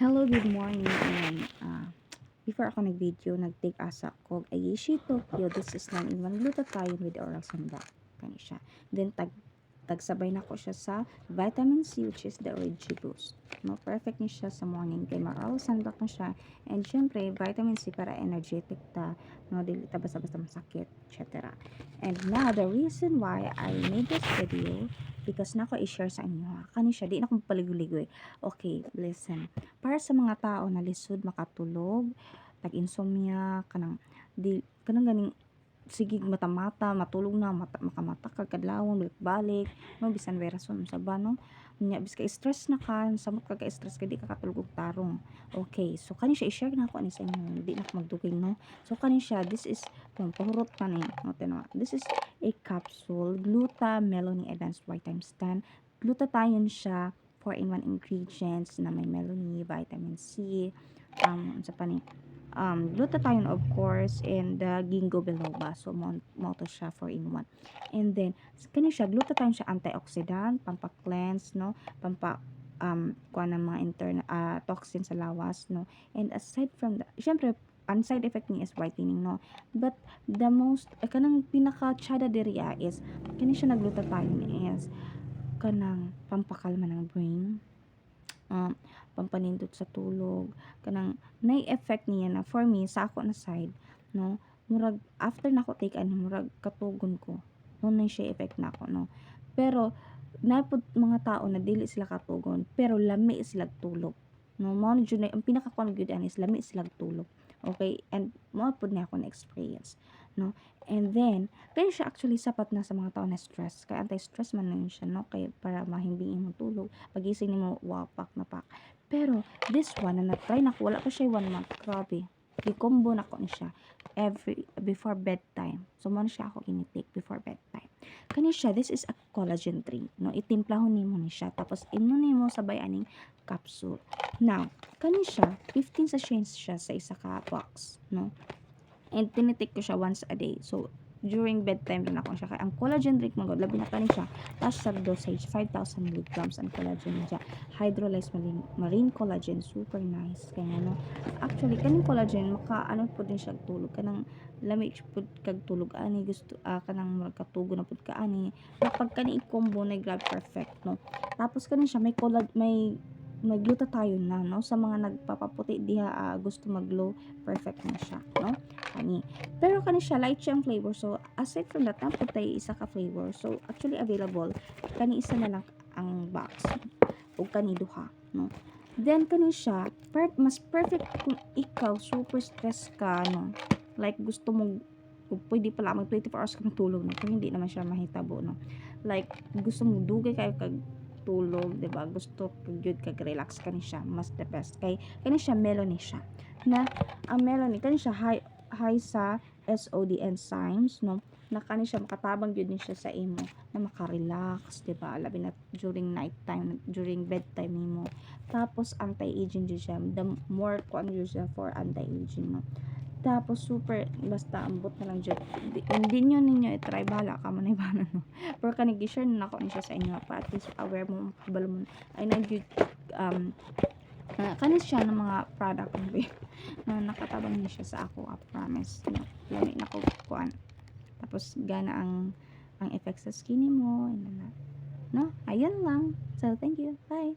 Hello, good morning. And, uh, before ako nag-video, nag-take asa ko Aishi Tokyo. This is one glutathione with oral sunblock. Kani siya. Then, tag tagsabay na ko siya sa vitamin C which is the Origi Boost. No, perfect ni siya sa morning kay sunblock na siya. And syempre, vitamin C para energetic ta, no, dili ta basta-basta masakit, etc. And now, the reason why I made this video because na ko i-share sa inyo. Kani siya, di na ko paligoy-ligoy. Okay, listen. Para sa mga tao na lisod makatulog, tag-insomnia, kanang di kanang ganing sige mata-mata, matulog na, mata, makamata ka kadlawon, balik-balik, no, bisan may rason sa ba, no? Nya, bis ka stress na ka, samot ka ka-stress ka, di ka katulog og tarong. Okay, so kani siya, i-share na ako ani sa inyo, di na ako magduging, no? So kani siya, this is, kung pahurot pa ni, no, this is a capsule, Gluta Melony Advanced Vitamins 10. Glutathione siya, 4-in-1 ingredients na may melony, vitamin C, um, sa pa ni, um, glutathione of course, and the ginkgo biloba. So, mo, mo to siya 4-in-1. And then, kani siya, glutathione siya antioxidant, pampa-cleanse, no, pampa, um, kuha ng mga internal, uh, toxin sa lawas, no, and aside from that, syempre, ang side effect niya is whitening, no, but the most, eh, kanang pinaka-chada diriya is, kani siya na glutathione is, kanang pampakalma ng brain, pampanindot sa tulog, kanang na-effect niya na for me, sa ako na side, no, murag, after na ko take ano, murag katugon ko, no, na siya effect na ako, no, pero, napod mga tao na dili sila katugon, pero lami sila tulog, no, mo na ang pinaka-kwan good is, lami sila tulog, okay, and, mo pod na ako na experience, no, and then, kaya siya actually sapat na sa mga tao na stress, kaya anti-stress man yun siya, no, kaya para mahimbing mo tulog, pagising nimo wapak na pak, pero, this one, na na-try na ko, wala pa siya one month. Grabe. Gikombo na ko ni siya every, before bedtime. So, mo na siya ako ginitake before bedtime. Kani siya, this is a collagen drink. No? Itimplahon nimo ni siya. Tapos, inom nimo sabay aning capsule. Now, kani siya, 15 sachets siya sa isa ka box. No? And tinitake ko siya once a day. So, during bedtime rin ako siya. Kaya ang collagen drink mga labi na kanin siya. Tapos sa dosage, 5,000 milligrams ang collagen niya. Hydrolyzed marine, marine collagen, super nice. Kaya ano, actually, kaning collagen, maka, ano po din siya tulog. Kanang lamig po kag tulog ani gusto ah, kanang magkatugo na pud ka ani kapag kani i-combo na grab perfect no tapos kanin siya may collab may may glutathione na no sa mga nagpapaputi diha ah, gusto mag-glow perfect na siya no kani. Pero kani siya light siyang flavor. So aside from that na tayo isa ka flavor. So actually available. Kani isa na lang ang box. O kani duha no? Then kani siya per- mas perfect kung ikaw super stress ka no? Like gusto mo pwede pala mag 24 hours ka matulog no? Kung hindi naman siya mahitabo no? Like gusto mo dugay kayo kag tulog, 'di ba? Gusto kag jud kag relax kani siya, mas the best. Kay kani siya melony siya. Na ang melony kani siya high high sa SOD enzymes, no? Na kani siya makatabang jud ni siya sa imo na makarelax, 'di ba? Labi na during night time, during bedtime nimo. Tapos anti-aging jud siya. The more kuan jud siya for anti-aging, no? Tapos super basta ambot na lang jud. Di- Hindi nyo ninyo i-try bala ka man ibana no. Pero kanig share na nako ni siya sa inyo para at least aware mo kabalo mo ay na jud um uh, kanis siya ng mga product mo ba na nakatabang niya siya sa ako I promise. No, lami na ko kuan tapos gana ang ang effects sa skin mo and na no? Ayun lang. So thank you. Bye